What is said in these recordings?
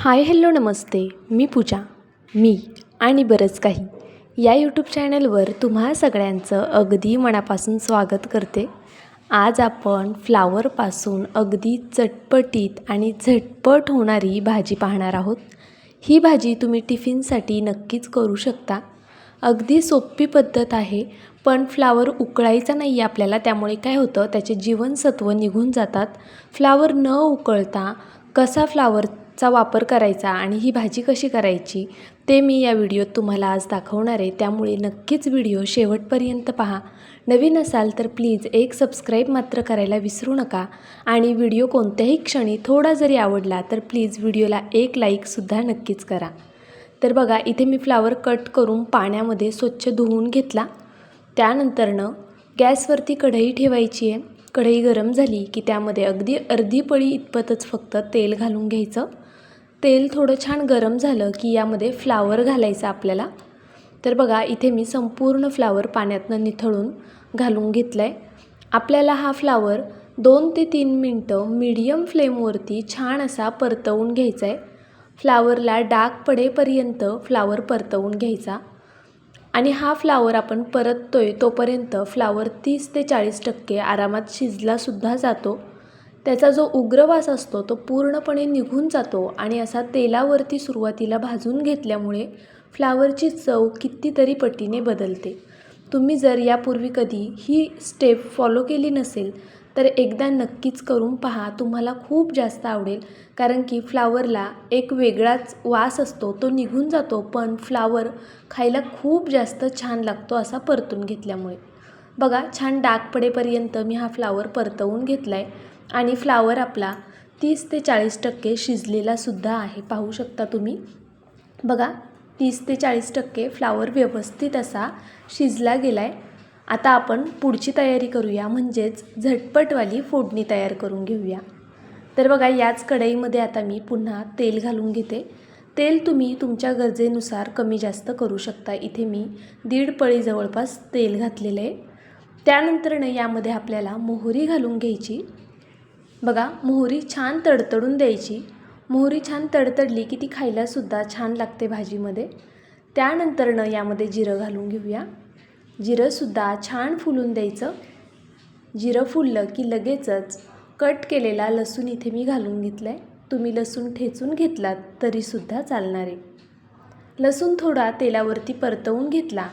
Hi hello नमस्ते मी पूजा मी आणि बरंच काही. या यूट्यूब चॅनलवर तुम्हा सगळ्यांचं अगदी मनापासून स्वागत करते. आज आपण फ्लावरपासून अगदी चटपटीत आणि झटपट होणारी भाजी पाहणार आहोत. ही भाजी तुम्ही टिफिनसाठी नक्कीच करू शकता. अगदी सोपी पद्धत आहे पण फ्लावर उकळायचा नाही आहे आपल्याला त्यामुळे काय होतं त्याचे जीवनसत्व निघून जातात. फ्लावर न उकळता कसा फ्लावर चा वापर करायचा आणि ही भाजी कशी करायची ते मी या व्हिडिओत तुम्हाला आज दाखवणार आहे. त्यामुळे नक्कीच व्हिडिओ शेवटपर्यंत पहा. नवीन असाल तर प्लीज एक सबस्क्राईब मात्र करायला विसरू नका. आणि व्हिडिओ कोणत्याही क्षणी थोडा जरी आवडला तर प्लीज व्हिडिओला एक लाईकसुद्धा नक्कीच करा. तर बघा इथे मी फ्लावर कट करून पाण्यामध्ये स्वच्छ धुवून घेतला. त्यानंतरनं गॅसवरती कढई ठेवायची आहे. कढई गरम झाली की त्यामध्ये अगदी अर्धी पळी इतपतच फक्त तेल घालून घ्यायचं. तेल थोडं छान गरम झालं की यामध्ये फ्लावर घालायचं आपल्याला. तर बघा इथे मी संपूर्ण फ्लावर पाण्यातनं निथळून घालून घेतला आहे आपल्याला हा फ्लावर दोन ते तीन मिनटं मीडियम फ्लेमवरती छान असा परतवून घ्यायचा आहे फ्लावरला डाग पडेपर्यंत फ्लावर परतवून घ्यायचा. आणि हा फ्लावर आपण परततोय तोपर्यंत फ्लावर तीस ते चाळीस टक्के आरामात शिजलासुद्धा जातो. त्याचा जो उग्रवास असतो तो पूर्णपणे निघून जातो आणि असा तेलावरती सुरुवातीला भाजून घेतल्यामुळे फ्लावरची चव कितीतरी पटीने बदलते. तुम्ही जर यापूर्वी कधी ही स्टेप फॉलो केली नसेल तर एकदा नक्कीच करून पहा. तुम्हाला खूप जास्त आवडेल कारण की फ्लावरला एक वेगळाच वास असतो तो निघून जातो पण फ्लावर खायला खूप जास्त छान लागतो असा परतून घेतल्यामुळे. बघा छान डाग पडेपर्यंत मी हा फ्लावर परतवून घेतला आहे आणि फ्लावर आपला तीस ते चाळीस टक्के शिजलेलासुद्धा आहे. पाहू शकता तुम्ही. बघा तीस ते चाळीस टक्के फ्लावर व्यवस्थित असा शिजला गेला आहे आता आपण पुढची तयारी करूया म्हणजेच झटपटवाली फोडणी तयार करून घेऊया. तर बघा याच कढईमध्ये आता मी पुन्हा तेल घालून घेते. तेल तुम्ही तुमच्या गरजेनुसार कमी जास्त करू शकता. इथे मी दीड पळी जवळपास तेल घातलेलं आहे. त्यानंतरनं यामध्ये आपल्याला मोहरी घालून घ्यायची. बघा मोहरी छान तडतडून द्यायची. मोहरी छान तडतडली की ती खायलासुद्धा छान लागते भाजीमध्ये. त्यानंतरनं यामध्ये जिरं घालून घेऊया. जिरंसुद्धा छान फुलून द्यायचं. जिरं फुललं की लगेचच कट केलेला लसूण इथे मी घालून घेतलं आहे तुम्ही लसूण ठेचून घेतलात तरीसुद्धा चालणार आहे. लसूण थोडा तेलावरती परतवून घेतला.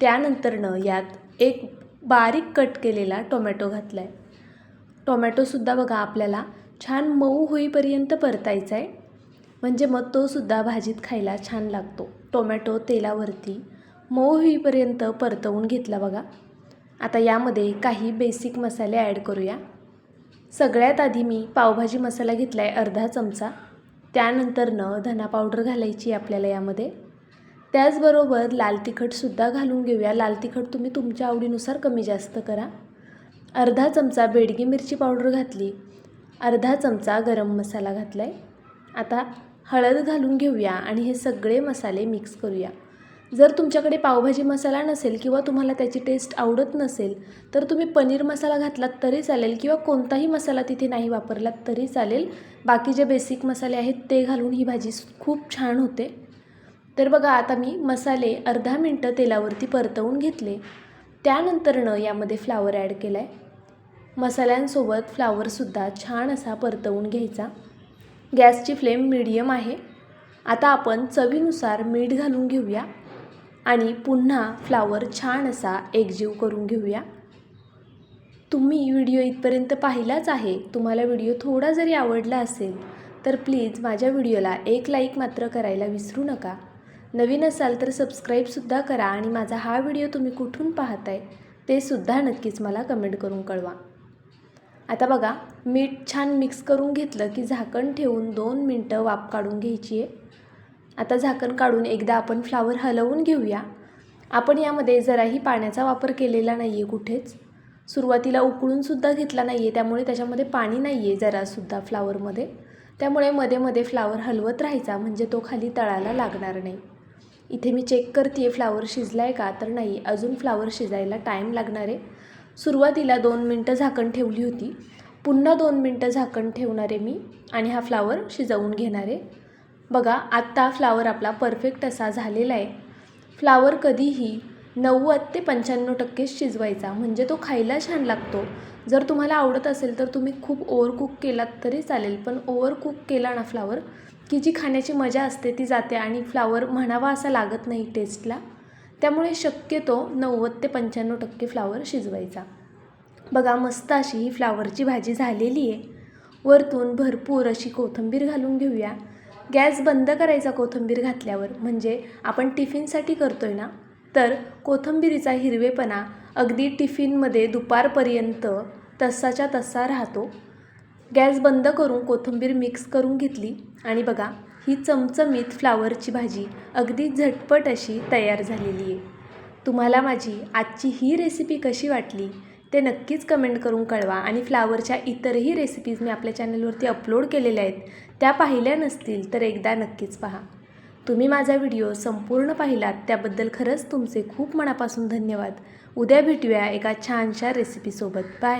त्यानंतरनं यात एक बारीक कट केलेला टोमॅटो घातला आहे टोमॅटोसुद्धा बघा आपल्याला छान मऊ होईपर्यंत परतायचा आहे म्हणजे मग तोसुद्धा भाजीत खायला छान लागतो. टोमॅटो तेलावरती मऊ होईपर्यंत परतवून घेतला बघा. आता यामध्ये काही बेसिक मसाले ॲड करूया. सगळ्यात आधी मी पावभाजी मसाला घेतला आहे अर्धा चमचा. त्यानंतरनं धना पावडर घालायची आपल्याला यामध्ये. त्याचबरोबर लाल तिखटसुद्धा घालून घेऊया. लाल तिखट तुम्ही तुमच्या आवडीनुसार कमी जास्त करा. अर्धा चमचा बेडगी मिरची पावडर घातली. अर्धा चमचा गरम मसाला घातला आहे आता हळद घालून घेऊया आणि हे सगळे मसाले मिक्स करूया. जर तुमच्याकडे पावभाजी मसाला नसेल किंवा तुम्हाला त्याची टेस्ट आवडत नसेल तर तुम्ही पनीर मसाला घातलात तरी चालेल किंवा कोणताही मसाला तिथे नाही वापरलात तरी चालेल. बाकी जे बेसिक मसाले आहेत ते घालून ही भाजी खूप छान होते. तर बघा आता मी मसाले अर्धा मिनटं तेलावरती परतवून घेतले. त्यानंतरनं यामध्ये फ्लावर ॲड केला आहे मसाल्यांसोबत फ्लावरसुद्धा छान असा परतवून घ्यायचा. गॅसची फ्लेम मिडियम आहे. आता आपण चवीनुसार मीठ घालून घेऊया आणि पुन्हा फ्लावर छान असा एकजीव करून घेऊया. तुम्ही व्हिडिओ इथपर्यंत पाहिलाच आहे तुम्हाला व्हिडिओ थोडा जरी आवडला असेल तर प्लीज माझ्या व्हिडिओला एक लाईक मात्र करायला विसरू नका. नवीन असाल तर सबस्क्राईबसुद्धा करा आणि माझा हा व्हिडिओ तुम्ही कुठून पाहताय ते सुद्धा नक्कीच मला कमेंट करून कळवा. आता बघा मीठ छान मिक्स करून घेतलं की झाकण ठेवून दोन मिनटं वाफ काढून घ्यायची आहे. आता झाकण काढून एकदा आपण फ्लावर हलवून घेऊया. आपण यामध्ये जराही पाण्याचा वापर केलेला नाही आहे कुठेच. सुरुवातीला उकळूनसुद्धा घेतला नाही आहे त्यामुळे त्याच्यामध्ये पाणी नाही आहे जरासुद्धा फ्लावरमध्ये त्यामुळे मध्ये मध्ये फ्लावर हलवत राहायचा म्हणजे तो खाली तळाला लागणार नाही. इथे मी चेक करते आहे फ्लावर शिजला आहे का? तर नाही अजून फ्लावर शिजायला टाईम लागणार आहे. सुरुवातीला दोन मिनटं झाकण ठेवली होती. पुन्हा दोन मिनटं झाकण ठेवणार आहे मी आणि हा फ्लावर शिजवून घेणार आहे. बघा आत्ता फ्लावर आपला परफेक्ट असा झालेला आहे. फ्लावर कधीही नव्वद ते पंच्याण्णव टक्के शिजवायचा. म्हणजे तो खायला छान लागतो. जर तुम्हाला आवडत असेल तर तुम्ही खूप ओव्हरकुक केलात तरी चालेल पण ओव्हरकुक केला ना फ्लावर की जी खाण्याची मजा असते ती जाते आणि फ्लावर म्हणावा असा लागत नाही टेस्टला त्यामुळे शक्यतो नव्वद ते पंच्याण्णव टक्के फ्लावर शिजवायचा. बघा मस्त अशी ही फ्लावरची भाजी झालेली आहे. वरतून भरपूर अशी कोथिंबीर घालून घेऊया. गॅस बंद करायचा कोथिंबीर घातल्यावर म्हणजे आपण टिफिनसाठी करतो आहे ना तर कोथिंबीरीचा हिरवेपणा अगदी टिफिनमध्ये दुपारपर्यंत तसाच्या तसा राहतो. गॅस बंद करून कोथिंबीर मिक्स करून घेतली आणि बघा ही चमचमीत फ्लावरची भाजी अगदी झटपट अशी तयार झालेली आहे. तुम्हाला माझी आजची ही रेसिपी कशी वाटली ते नक्कीच कमेंट करून कळवा आणि फ्लावरच्या इतरही रेसिपीज मी आपल्या चॅनलवरती अपलोड केलेल्या आहेत त्या पाहिल्या नसतील तर एकदा नक्कीच पहा. तुम्ही माझा व्हिडिओ संपूर्ण पाहिलात त्याबद्दल खरंच तुमचे खूप मनापासून धन्यवाद. उद्या भेटूया एका छानशा रेसिपीसोबत बाय